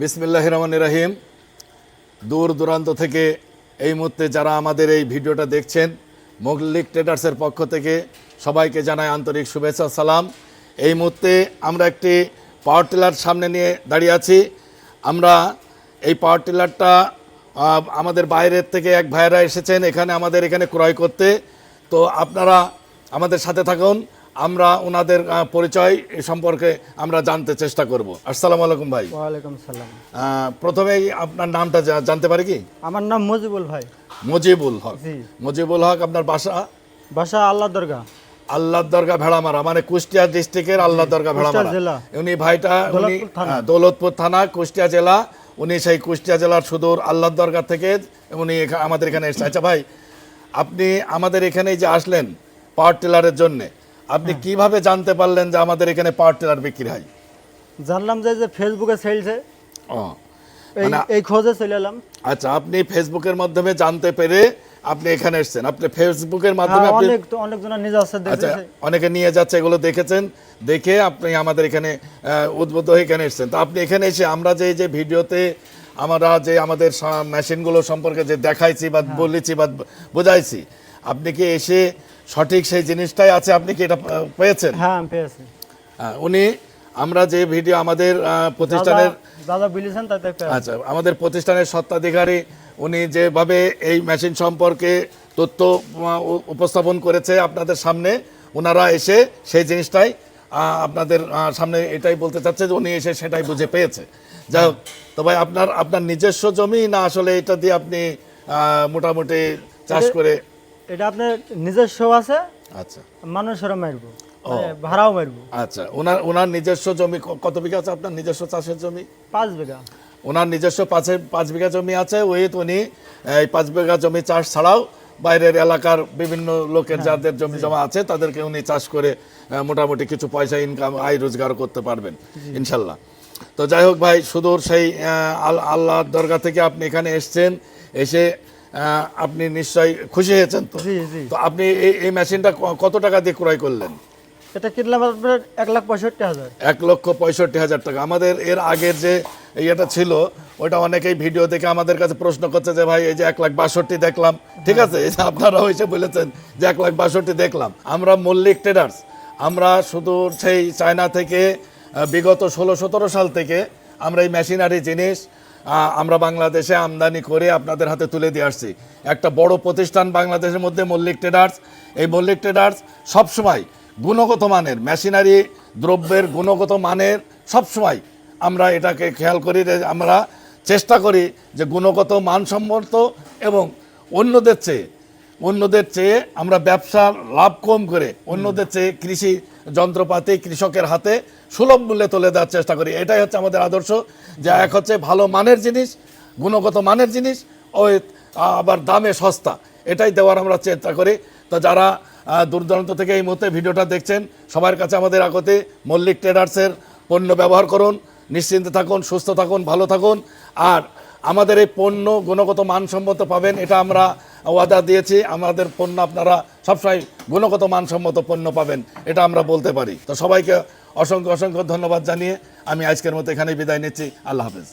বিসমিল্লাহ রহমান রাহিম দূর দূরান্ত থেকে এই মুহূর্তে যারা আমাদের এই ভিডিওটা দেখছেন মল্লিক ট্রেডার্সের পক্ষ থেকে সবাইকে জানায় আন্তরিক শুভেচ্ছা সালাম। এই মুহূর্তে আমরা একটি পাওয়ার টিলার সামনে নিয়ে দাঁড়িয়ে আছি। আমরা এই পাওয়ার টিলারটা আমাদের বাইরের থেকে এক ভাইয়েরা এসেছেন এখানে আমাদের এখানে ক্রয় করতে। তো আপনারা আমাদের সাথে থাকুন। আমরা ওনাদের পরিচয় এ সম্পর্কে আমরা জানতে চেষ্টা করব। আসসালামু আলাইকুম ভাই। ওয়ালাইকুম সালাম প্রথমেই আপনার নামটা জানতে পারি কি? আমার নাম মজিবুল ভাই। মুজিবুল হক। জি। মুজিবুল হক আপনার বাসা? বাসা আল্লাহ দরগা আল্লাহ দরগা ভেড়ামারা মানে কুষ্টিয়া ডিস্ট্রিক্টের আল্লাহ দরগা ভেড়ামারা। উনি ভাইটা উনি দৌলতপুর থানা। হ্যাঁ, দৌলতপুর থানা কুষ্টিয়া জেলা। উনি সেই কুষ্টিয়া জেলার সুদূর আল্লাহ দরগা থেকে উনি আমাদের এখানে এসেছে। আচ্ছা ভাই আপনি আমাদের এখানে যে আসলেন পাওয়ার টিলারের জন্য আপনি। কীভাবে জানতে পারলেন যে আমাদের এখানে পাওয়ার টিলার বিক্রি হয়? জানলাম যে যে ফেসবুকে সেলছে ও এই মানে- খোঁজে চলে এলাম। আচ্ছা আপনি ফেসবুকের মাধ্যমে জানতে পেরে আপনি এখানে এসেছেন। আপনি ফেসবুকের মাধ্যমে হ্যাঁ, আপনি অনেক তো অনেকজনা আছে আচ্ছা দেখেছে। অনেকে নিয়ে যাচ্ছে এগুলো দেখেছেন। দেখে আপনি আমাদের এখানে উদ্বুদ্ধ হয়ে এখানে এসেছেন। তো আপনি এখানে এসে আমরা যে যে ভিডিওতে আমরা যে আমাদের মেশিনগুলো সম্পর্কে যে দেখাইছি বা হ্যাঁ। বলেছি বা বোঝাইছি আপনি কি এসে সঠিক সেই জিনিসটাই আছে? আপনি কি এটা পেয়েছেন? হ্যাঁ পেয়েছি। হ্যাঁ, উনি আমরা যে ভিডিও আমাদের প্রতিষ্ঠানের। আচ্ছা আমাদের প্রতিষ্ঠানের সত্ত্বাধিকারী উনি যেভাবে এই মেশিন সম্পর্কে তথ্য উপস্থাপন করেছে আপনাদের সামনে ওনারা এসে সেই জিনিসটাই আপনাদের সামনে এটাই বলতে চাচ্ছে যে উনি এসে সেটাই বুঝে পেয়েছে। যাই হোক তো ভাই আপনার আপনার নিজস্ব জমি না আসলে এটা দিয়ে আপনি মোটামুটি চাষ করে এটা আপনার নিজস্ব আছে? আচ্ছা। মানুষেরও মারবো। মানে ভাড়াও মারবো। আচ্ছা ওনার ওনার নিজস্ব জমি কত বিঘা আছে আপনার? নিজস্ব চাষের জমি? পাঁচ বিঘা। ওনার নিজস্ব পাঁচে পাঁচ বিঘা জমি আছে উইথ উনি এই পাঁচ বিঘা জমি চাষ ছাড়াও বাইরের এলাকার বিভিন্ন লোকের যাদের জমি জমা আছে তাদেরকে উনি চাষ করে মোটামুটি কিছু পয়সা ইনকাম আয় রোজগার করতে পারবেন ইনশাল্লাহ। তো যাই হোক ভাই সুদূর সেই আল- আল্লাহর দরগা থেকে আপনি এখানে এসছেন এসে আপনি নিশ্চয়ই খুশি হয়েছেন তো? তো আপনি এই এই মেশিনটা কত টাকা দিয়ে ক্রয় করলেন? এটা কিনলাম আপনার এক লাখ পঁয়ষট্টি হাজার। এক লক্ষ পঁয়ষট্টি হাজার টাকা। আমাদের এর আগের যে ইয়েটা ছিল ওটা অনেকেই ভিডিও দেখে আমাদের কাছে প্রশ্ন করছে যে ভাই এই যে এক লাখ বাষট্টি দেখলাম। ঠিক আছে? এই যে আপনারাও এসে বলেছেন যে এক লাখ বাষট্টি দেখলাম। আমরা মল্লিক ট্রেডার্স। আমরা শুধু সেই চায়না থেকে বিগত ষোলো সতেরো সাল থেকে আমরা এই মেশিনারি জিনিস আমরা বাংলাদেশে আমদানি করে আপনাদের হাতে তুলে দিয়ে আসছি। একটা বড় প্রতিষ্ঠান বাংলাদেশের মধ্যে মল্লিক ট্রেডার্স। এই মল্লিক ট্রেডার্স সবসময় গুণগত মানের, মেশিনারি দ্রব্যের গুণগত মানের সবসময় আমরা এটাকে খেয়াল করি আমরা চেষ্টা করি যে গুণগত মানসম্মত এবং অন্যদের চেয়ে অন্যদের চেয়ে আমরা ব্যবসা লাভ কম করে অন্যদের চেয়ে কৃষি যন্ত্রপাতি কৃষকের হাতে সুলভ মূল্যে তুলে দেওয়ার চেষ্টা করি। এটাই হচ্ছে আমাদের আদর্শ যে এক হচ্ছে ভালো মানের জিনিস গুণগত মানের জিনিস ওই আবার দামে সস্তা। এটাই দেওয়ার আমরা চেষ্টা করি। তো যারা দূর দূরান্ত থেকে এই মুহূর্তে ভিডিওটা দেখছেন সবার কাছে আমাদের আগতে মল্লিক ট্রেডার্সের পণ্য ব্যবহার করুন নিশ্চিন্তে থাকুন সুস্থ থাকুন ভালো থাকুন। আর আমাদের এই পণ্য গুণগত মানসম্মত পাবেন, এটা আমরা ওয়াদা দিয়েছি। আমাদের পণ্য আপনারা সবসময় গুণগত মানসম্মত পণ্য পাবেন, এটা আমরা বলতে পারি। তো সবাইকে অসংখ্য অসংখ্য ধন্যবাদ জানিয়ে আমি আজকের মতো এখানেই বিদায় নিচ্ছি। আল্লাহ হাফেজ।